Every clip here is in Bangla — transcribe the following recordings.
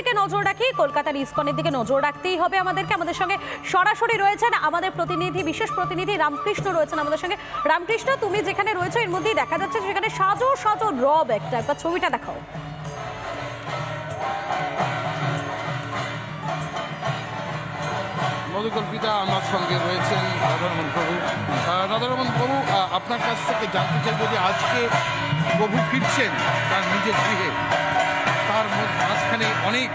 দিকে নজর রাখি, কলকাতার ইসকনের দিকে নজর রাখতেই হবে আমাদেরকে। আমাদের সঙ্গে সরাসরি রয়েছেন আমাদের প্রতিনিধি, বিশেষ প্রতিনিধি রামকৃষ্ণ রয়েছেন আমাদের সঙ্গে। রামকৃষ্ণ, তুমি যেখানে রয়েছো, এর মধ্যেই দেখা যাচ্ছে সেখানে সাজো সাজো রব একটা। একবার ছবিটা দেখাও। মধুকল্পিতা আমার সঙ্গে রয়েছেন রাধারমন প্রভু। রাধারমন প্রভু আপনার কাছ থেকে জানতে চাইব যে আজকে প্রভু ফিরছেন তার নিজের গৃহে। মধ্যে অনেক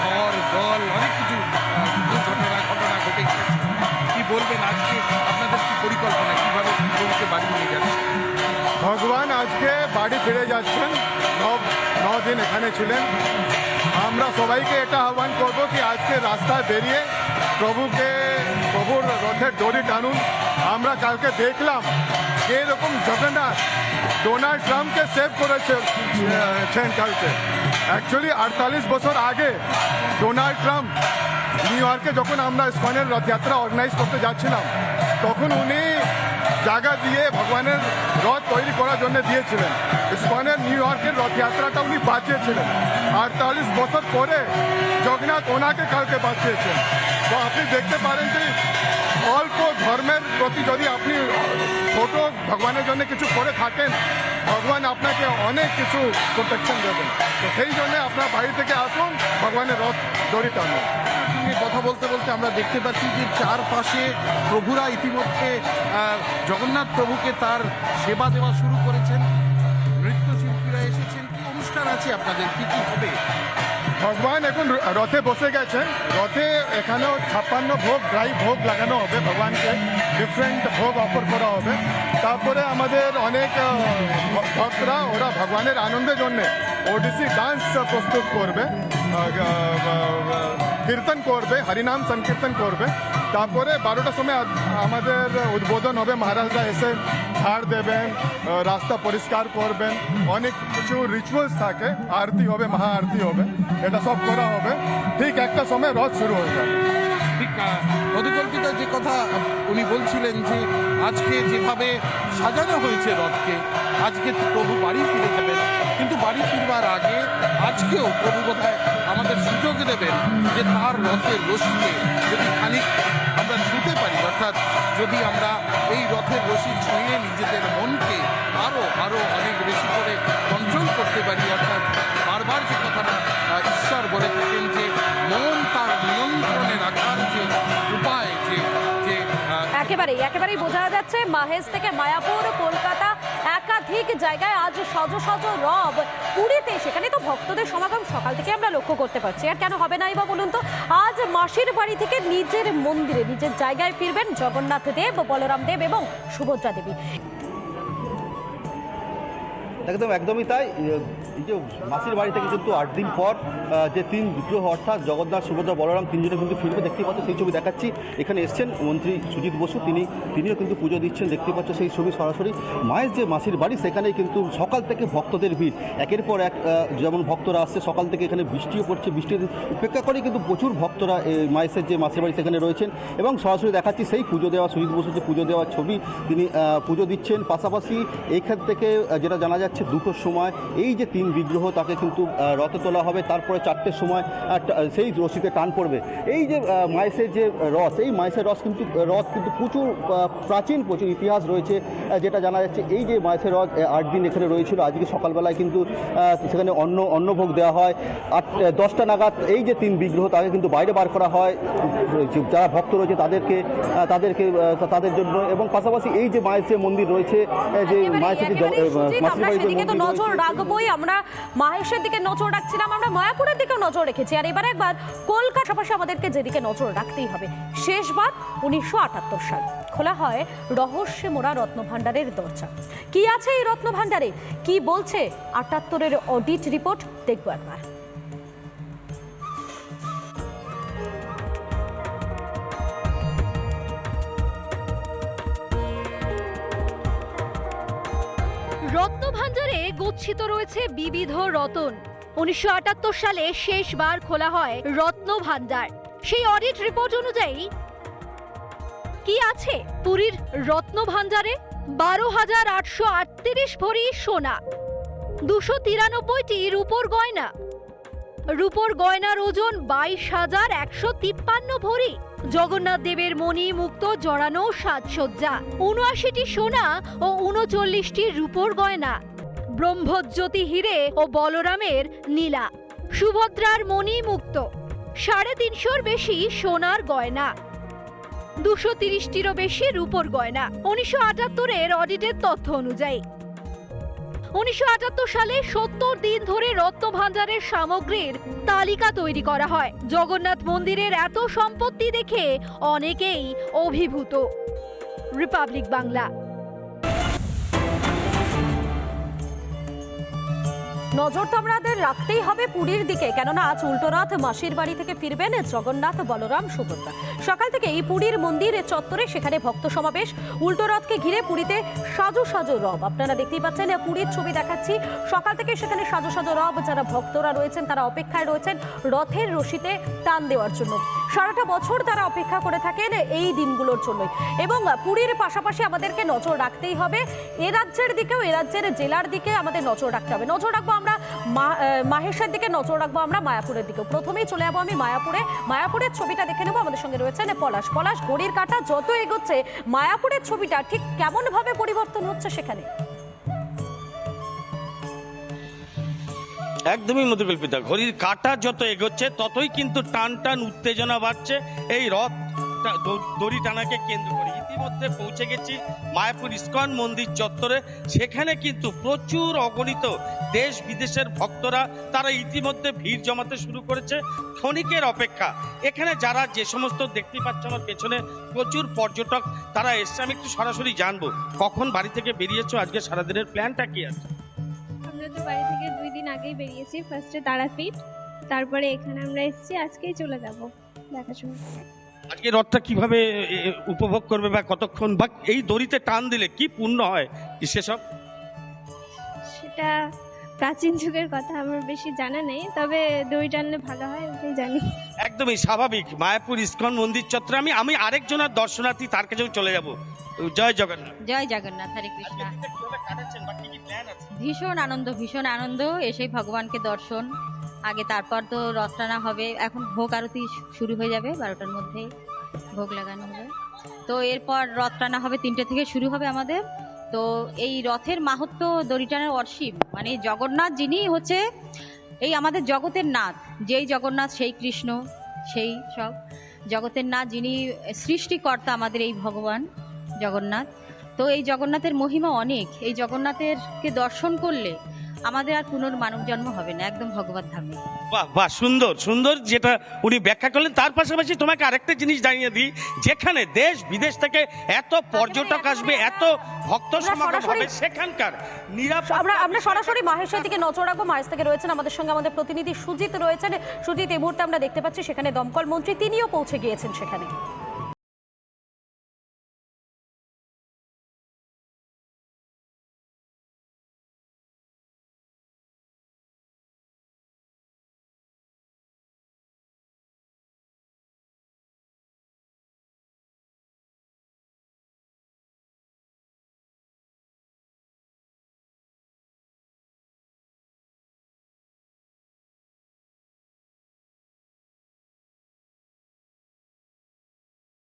ঝড় জল অনেক কিছু ঘটনা ঘটে গেছে কি বলবেন আজকে? আপনাদের কি পরিকল্পনা? কীভাবে প্রভুকে বাড়ি নিয়ে যাচ্ছে ভগবান আজকে বাড়ি ফিরে যাচ্ছেন। ন দিন এখানে ছিলেন। আমরা সবাইকে এটা আহ্বান করব কি আজকে রাস্তায় বেরিয়ে প্রভুকে, প্রভুর রথের দড়ি টানুন। আমরা কালকে দেখলাম এরকম জগন্নাথ ডোনাল্ড ট্রাম্পকে সেভ করেছেন কালকে। অ্যাকচুয়ালি আটতাল্লিশ বছর আগে ডোনাল্ড ট্রাম্প নিউ ইয়র্কে যখন আমরা ইস্কনের রথযাত্রা অর্গানাইজ করতে যাচ্ছিলাম, তখন উনি জায়গা দিয়ে ভগবানের রথ তৈরি করার জন্য দিয়েছিলেন। ইস্কনের নিউ ইয়র্কের রথযাত্রাটা উনি বাঁচিয়েছিলেন। আটতাল্লিশ বছর পরে জগন্নাথ ওনাকে কালকে বাঁচিয়েছেন। তো আপনি দেখতে পারেন যে অল্প ধর্মের প্রতি যদি আপনি ছোট ভগবানের জন্য কিছু করে থাকেন। ভগবান আপনাকে অনেক কিছু প্রোটেকশন দেবেন। তো সেই জন্য আপনার বাড়ি থেকে আসুন, ভগবানের রথ দড়ি টানুন। কথা বলতে বলতে আমরা দেখতে পাচ্ছি যে চারপাশে প্রভুরা ইতিমধ্যে জগন্নাথ প্রভুকে তার সেবা দেওয়া শুরু করেছেন। নৃত্যশিল্পীরা এসেছেন। কি অনুষ্ঠান আছে আপনাদের? কি কি হবে? ভগবান এখন রথে বসে গেছেন। রথে এখানেও ছাপ্পান্ন ভোগ ড্রাই ভোগ লাগানো হবে ভগবানকে। ডিফারেন্ট ভোগ অফার করা হবে। তারপরে আমাদের অনেক ভক্তরা, ওরা ভগবানের আনন্দের জন্যে ওডিসি ডান্স প্রস্তুত করবে কীর্তন করবে, হরিনাম সংকীর্তন করবে। তারপরে বারোটার সময় আমাদের উদ্বোধন হবে। মহারাজরা এসে ঝাড় দেবেন রাস্তা পরিষ্কার করবেন। অনেক কিছু রিচুয়ালস থাকে, আরতি হবে মহা আরতি হবে, এটা সব করা হবে। ঠিক একটা সময় রথ শুরু হয়ে যাবে। ঠিক যে কথা উনি বলছিলেন যে, আজকে যেভাবে সাজানো হয়েছে রথকে, আজকে প্রভু বাড়ি ফিরে যাবেন। কিন্তু বাড়ি ফিরবার আগে আজকেও প্রভু বোধহয় আমাদের সুযোগ দেবেন যে তার রথের রশিতে যদি খানিক আমরা ছুটে পারি, অর্থাৎ যদি আমরা এই রথের রশি ছুঁয়ে নিজেদের মনকে আরও আরও অনেক বেশি করে করতে পারি, অর্থাৎ বারবার যে কথাটা ঈশ্বর বলে থাকেন যে, মন তার নিয়ন্ত্রণে রাখার যে উপায়, যে যে একেবারেই একেবারেই বোঝা যাচ্ছে মাহেশ থেকে মায়াপুর, কলকাতা, একাধিক জায়গায় আজ সজ সজ রব। পুরীতে সেখানে তো ভক্তদের সমাগম সকাল থেকে আমরা লক্ষ্য করতে পারছি। আর কেন হবে নাই বা বলুন তো? আজ মাসির বাড়ি থেকে নিজের মন্দিরে, নিজের জায়গায় ফিরবেন জগন্নাথ দেব, বলরাম দেব এবং সুভদ্রা দেবী। একদম একদমই তাই। এই যে মাসির বাড়ি থেকে কিন্তু আট দিন পর যে তিন বিগ্রহ, অর্থাৎ জগন্নাথ, সুভদ্রা, বলরাম তিনজনে কিন্তু ফিল্মে দেখতে পাচ্ছ, সেই ছবি দেখাচ্ছি। এখানে এসছেন মন্ত্রী সুজিত বসু, তিনি, তিনিও কিন্তু পুজো দিচ্ছেন, দেখতে পাচ্ছ সেই ছবি সরাসরি। মায়ের যে মাসির বাড়ি, সেখানেই কিন্তু সকাল থেকে ভক্তদের ভিড়। একের পর এক যেমন ভক্তরা আসছে, সকাল থেকে এখানে বৃষ্টিও পড়ছে, বৃষ্টির উপেক্ষা করে কিন্তু প্রচুর ভক্তরা মায়ের যে মাসির বাড়ি সেখানে রয়েছেন। এবং সরাসরি দেখাচ্ছি সেই পুজো দেওয়া, সুজিত বসু যে পুজো দেওয়ার ছবি, তিনি পুজো দিচ্ছেন। পাশাপাশি এইখান থেকে যেটা জানা যাচ্ছে, দুটোর সময় এই যে তিন বিগ্রহ তাকে কিন্তু রথে তোলা হবে। তারপরে চারটের সময় সেই রশিতে টান পড়বে। এই যে মাইসের যে রথ এই মাইসের রথ কিন্তু রথ কিন্তু প্রচুর প্রাচীন প্রচুর ইতিহাস রয়েছে যেটা জানা যাচ্ছে এই যে মাইসের রথ আট দিন এখানে রয়েছিল। আজকে সকালবেলায় কিন্তু সেখানে অন্ন অন্নভোগ দেওয়া হয়। আট দশটা নাগাদ এই যে তিন বিগ্রহ তাকে কিন্তু বাইরে বার করা হয়। যারা ভক্ত রয়েছে তাদেরকে তাদেরকে তাদের জন্য এবং পাশাপাশি এই যে মায়ের মন্দির রয়েছে যে মায়ের মন্দির নজর রাখবোই। আমরা মাহেশের দিকে নজর রাখছিলাম, আমরা মায়াপুরের দিকেও নজর রেখেছি। আর এবার একবার কলকাতা পাশে আমাদেরকে যেদিকে নজর রাখতেই হবে। শেষবার উনিশশো আটাত্তর সাল, খোলা হয় রহস্যে মোড়া রত্নভাণ্ডারের দরজা। কি আছে এই রত্নভাণ্ডারে? কি বলছে? আটাত্তরের অডিট রিপোর্ট দেখব একবার। রত্নভাণ্ডারে গচ্ছিত রয়েছে বিবিধ রতন। উনিশশো আটাত্তর সালে শেষবার খোলা হয় রত্ন ভাণ্ডার। সেই অডিট রিপোর্ট অনুযায়ী কি আছে পুরীর রত্ন ভাণ্ডারে? বারো হাজার আটশো আটত্রিশ ভরি সোনা, দুশো তিরানব্বইটি রূপোর গয়না। রূপোর গয়নার ওজন বাইশ হাজার একশো তিপ্পান্ন ভরি। জগন্নাথ দেবের মণি মুক্ত জড়ানো সাজসজ্জা। উনআশিটি সোনা ও উনচল্লিশটি রূপোর গয়না। ব্রহ্মজ্যোতি হিরে ও বলরামের নীলা। সুভদ্রার মণি মুক্ত। সাড়ে তিনশোর বেশি সোনার গয়না। দুশো তিরিশটিরও বেশি রূপোর গয়না। উনিশশো আটাত্তরের অডিটের তথ্য অনুযায়ী। উনিশশো আটাত্তর সালে সত্তর দিন ধরে রত্নভাণ্ডারের সামগ্রীর তালিকা তৈরি করা হয়। জগন্নাথ মন্দিরের এত সম্পত্তি দেখে অনেকেই অভিভূত। রিপাবলিক বাংলা। নজর তো আমাদের রাখতেই হবে পুরীর দিকে। কেননা আজ উল্টোরথ মাসির বাড়ি থেকে ফিরবেন জগন্নাথ বলরাম সুভদ্রা সকাল থেকে এই পুরীর মন্দির চত্বরে সেখানে ভক্ত সমাবেশ। উল্টোরথকে ঘিরে পুরীতে সাজো সাজো রব। আপনারা দেখতেই পাচ্ছেন, পুরীর ছবি দেখাচ্ছি। সকাল থেকে সেখানে সাজো সাজো রব। যারা ভক্তরা রয়েছেন, তারা অপেক্ষায় রয়েছেন রথের রশিতে টান দেওয়ার জন্য। সারাটা বছর তারা অপেক্ষা করে থাকেন এই দিনগুলোর জন্যই। এবং পুরীর পাশাপাশি আমাদেরকে নজর রাখতেই হবে। এ রাজ্যের দিকেও, এ রাজ্যের জেলার দিকে আমাদের নজর রাখতে হবে। নজর রাখব আমরা মাহেশের দিকে, নজর রাখব আমরা মায়াপুরের দিকেও। প্রথমেই চলে যাব আমি মায়াপুরে। মায়াপুরের ছবিটা দেখে নেব। আমাদের সঙ্গে রয়েছেন পলাশ। পলাশ, ঘড়ির কাঁটা যত এগোচ্ছে, মায়াপুরের ছবিটা ঠিক কেমনভাবে পরিবর্তন হচ্ছে সেখানে? একদমই মধুকল্পিতা ঘড়ির কাঁটা যত এগোচ্ছে, ততই কিন্তু টান টান উত্তেজনা বাড়ছে। এই রথ দড়ি টানাকে কেন্দ্র করে। ইতিমধ্যে পৌঁছে গেছি মায়াপুর ইস্কন মন্দির চত্বরে। সেখানে কিন্তু প্রচুর অগণিত দেশ বিদেশের ভক্তরা, তারা ইতিমধ্যে ভিড় জমাতে শুরু করেছে। ক্ষণিকের অপেক্ষা। এখানে যারা যে সমস্ত দেখতে পাচ্ছ আমার পেছনে প্রচুর পর্যটক, তারা এসছে। আমি একটু সরাসরি জানব, কখন বাড়ি থেকে বেরিয়েছো? আজকে সারাদিনের প্ল্যানটা কি আছে? তো বাড়ি থেকে দুই দিন আগেই বেরিয়েছি ফার্স্টে তারাপীঠ তারপরে এখানে আমরা এসেছি আজকেই চলে যাব দেখাশোনা আজকে রথটা কীভাবে উপভোগ করবে বা কতক্ষণ বা এই দড়িতে টান দিলে কি পূর্ণ হয়? সেসব? সেটা প্রাচীন যুগের কথা আমার বেশি জানা নেই তবে দই টানলে ভালো হয় ওটাই জানি। একদমই স্বাভাবিক। মায়াপুর ইস্কন মন্দির চত্বরে আমি আমি আরেকজনের দর্শনার্থী তার কাছেও চলে যাব। জয় জগন্নাথ। জয় জগন্নাথ হরে কৃষ্ণ। ভীষণ আনন্দ ভীষণ আনন্দ এসেই ভগবানকে দর্শন। আগে তারপর তো রথ টানা হবে এখন ভোগ আরতি শুরু হয়ে যাবে বারোটার মধ্যে ভোগ লাগানো হবে। তো এরপর রথ টানা হবে তিনটে থেকে শুরু হবে আমাদের। তো এই রথের মাহাত্ম দরিটানের অর্শিব মানে জগন্নাথ যিনি হচ্ছে এই আমাদের জগতের নাথ, যেই জগন্নাথ, সেই কৃষ্ণ, সেই সব জগতের নাথ যিনি সৃষ্টিকর্তা আমাদের এই ভগবান জগন্নাথ। তো এই জগন্নাথের মহিমা অনেক, এই জগন্নাথেরকে দর্শন করলে আমাদের আর পুনর্মানব জন্ম হবে না একদম ভগবত ধামে। বাহ বাহ সুন্দর সুন্দর যেটা উনি ব্যাখ্যা করলেন। তার পাশাপাশি তোমাকে আরেকটা জিনিস জানিয়ে দিই যেখানে দেশ বিদেশ থেকে এত পর্যটক আসবে এত ভক্ত সমাগম হবে সেখানকার আমরা আমরা সরাসরি মাহেশের দিকে নজর রাখব। মাহেশ থেকে রয়েছেন আমাদের সঙ্গে আমাদের প্রতিনিধি সুজিত রয়েছেন। সুজিত এই মুহূর্তে আমরা দেখতে পাচ্ছি সেখানে দমকল মন্ত্রী তিনিও পৌঁছে গিয়েছেন সেখানে।